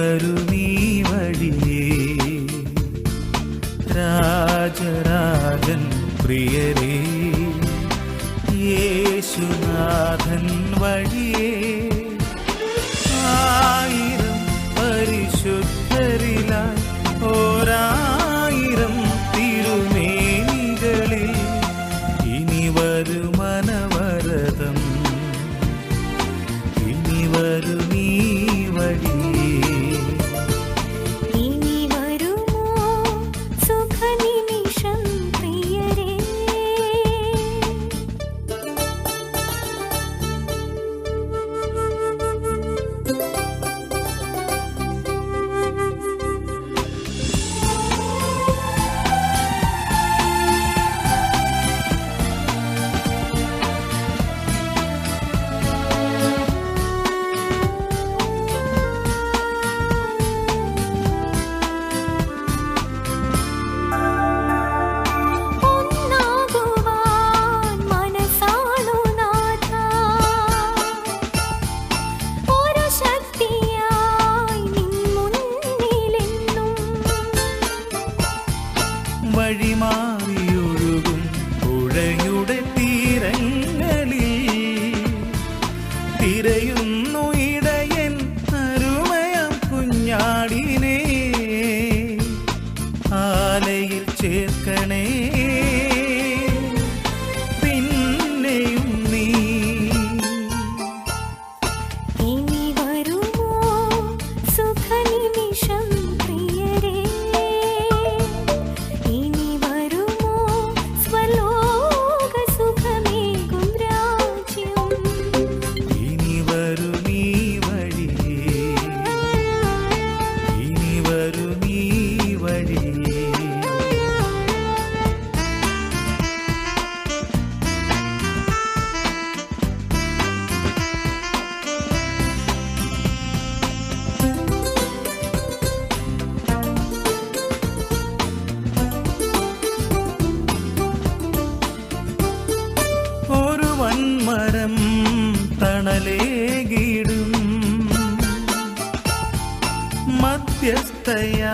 വരുമീ വഴിയേ. രാജരാജൻ പ്രിയരേ യേശുനാഥൻ വഴിയേ. ആയിരം പരിശുദ്ധരിലായി ഓരായിരം തിരുമേനികളിൽ ഇനി വരുമനവ മാറിയൊഴുകും പുഴയുടെ തീരങ്ങളിൽ. തിരയുന്നു ഇടയൻ അരുമയം കുഞ്ഞാടിനെ. ആലയിൽ ചേർക്കണേ வித்தியஸ்தையா